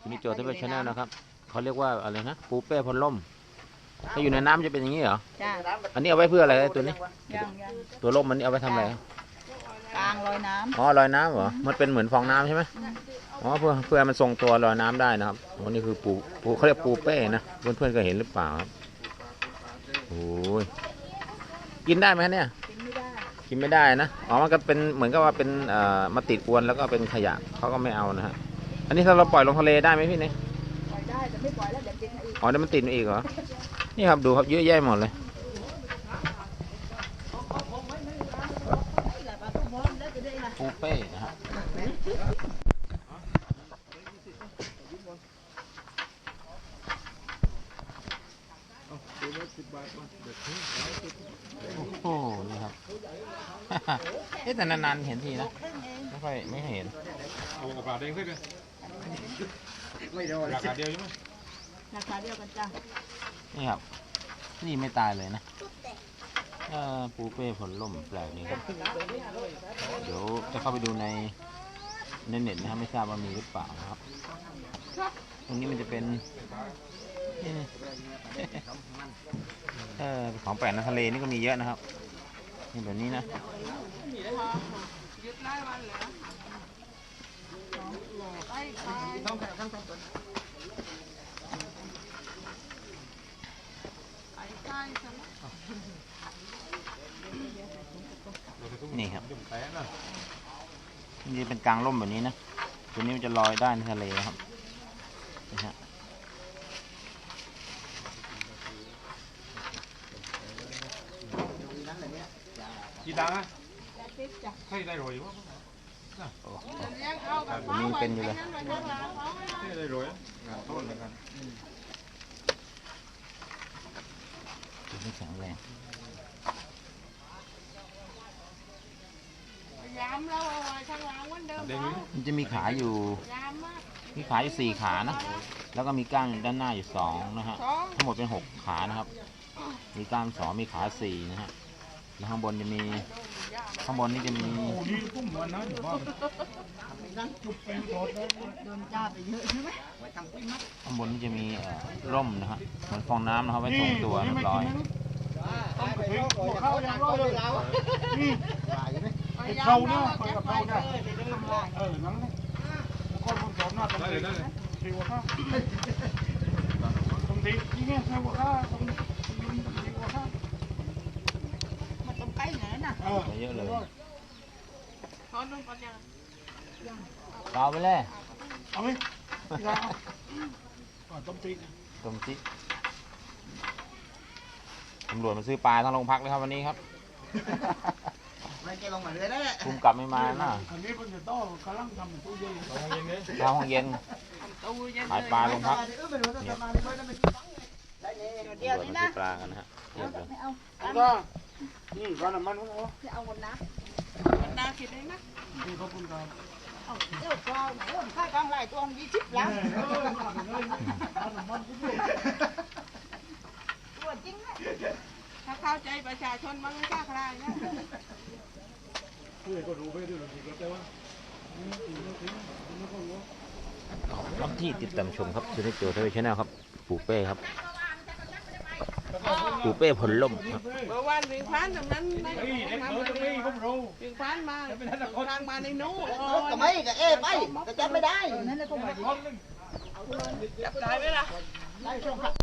คุณนิโจทย์เป็นชแนลนะครับเขาเรียกว่าอะไรนะปูเป้พลล่ม ถ้าอยู่ในน้ำจะเป็นอย่างนี้เหรอ จ้าอันนี้เอาไว้เพื่ออะไรตัวนี้ ย่างย่างตัวล่มมันนี่เอาไว้ทำอะไร กลางลอยน้อ๋อลอยน้ำเหรอ มันเป็นเหมือนฟองน้ำใช่ไหมอ๋อเพื่อเพื่อให้มันทรงตัวลอยน้ำได้นะครับอ๋อนี่คือปูปูเขาเรียกปูเป้นะเพื่อนเพื่อนๆเคยเห็นหรือเปล่าครับโอ้ยกินได้ไหมเนี่ยำกินไม่ได้กินไม่ได้นะ อ๋อ มันก็เป็นเหมือนกับว่าเป็นเอ่อมาติดอวนแล้วก็เป็นขยะเขาก็ไม่เอานะฮะ อันนี้ถ้าเราปล่อยลงทะเลได้ไหมพี่เนี่ยปล่อยได้แต่ไม่ปล่อยแล้วเดี๋ยวกินอีกอ๋อเดี๋ยวมันติดมาอีกเหรอ นี่ครับดูครับเยอะแยะหมดเลย ปูเป้นะฮะโอ้โหนี่ครับ เอ๊ะแต่นานๆเห็นทีนะ ไม่ค่อยไม่เห็น เอากระป๋าแดงขึ้น เลยราคาเดียวใช่ไหมราคาเดียวกันจ้านี่ครับ นี่ไม่ตายเลยนะเออปูเป้ผลล่มแปลกนี่ครับ เดี๋ยวจะเข้าไปดูในในเน็ตนะครับไม่ทราบว่ามีหรือเปล่านะครับ ตรงนี้มันจะเป็นนี่เออของแปลกในทะเลนี่ก็มีเยอะนะครับนี่แบบนี้นะ นี่ครับยุ่เป็นกลางร่มแบบนี้นะ ตัวนี้มันจะลอยได้ในทะเลนะครับนี่ฮะกี่ตังค์อะให้ได้รวยวะโอ้โหตัวนี้ยังเป็นอยู่เลยให้ได้รวยงานต้นเหมือนกันตัวนี้แข็งแรงยามเราเอาไว้ข้างหลังวันเดิมแดงนี้มันจะมีขาอยู่ยามมากมีขาอยู่สี่ขานะ แล้วก็มีก้างด้านหน้าอยู่สองนะฮะสองทั้งหมดเป็นหกขานะครับ มีกล้ามสองมีขาสี่นะฮะ แล้วข้างบนจะมี ข้างบนนี่จะมีโดนจ้าไปเยอะใช่ไหมข้างบนนี่จะมีเอ่อร่มนะฮะเหมือนฟองน้ำนะครับไว้ทรงตัวเรียบร้อยเขาเนี่ยไปกับเขาได้ได้เลยได้เลยมัน ต้องใกล้ไหนน่ะเยอะเลยเขาโดนปัญญาเปล่าไปเลยเอาไหมต้มจิ๊กตำรวจมาซื้อปลาทั้งโรงพักเลยครับวันนี้ครับไม่แกลงมาเรื่อยได้แหละคุมกลับไม่มาน่ะตอนเย็นเนี่ยข้าวห้องเย็นตู้เย็นขายเลยปลาโรงพักเออไม่รู้จะมาไม่ได้ไม่ได้เลยเดียวตำรวจนี้มานะซื้อปลากันนะฮะเทียบ นี่ร้านน้ำมันของเขาไม่เอาหมดนะมันน่าคิดได้นะที่เขาพูดกันเอาเดี๋ยวกลาไหนเอาค่ากลางหลตัวยี่สิบล้านตัวจริงนะถ้าเข้าใจประชาชนมันไม่กล้าใครนะเพื่อนก็รู้ไปด้วยหรอกแต่ว่ารอบที่ติดตามชมครับซูนิโจทวีชแนลครับปูเป้ครับ ปูเป้ผลล่มครับเมื่อวานวิ่งผ่านตรงนั้นนะเฮ้ยเด็กเกิดตรงนี้ผมรู้วิ่งผ่านมาทางมาในนู้ก็ไม่ก็เอ๊ไปก็จำไม่ได้นั่นแหละก็หมายคนนึงจับได้ไหมล่ะได้ช่วงหัก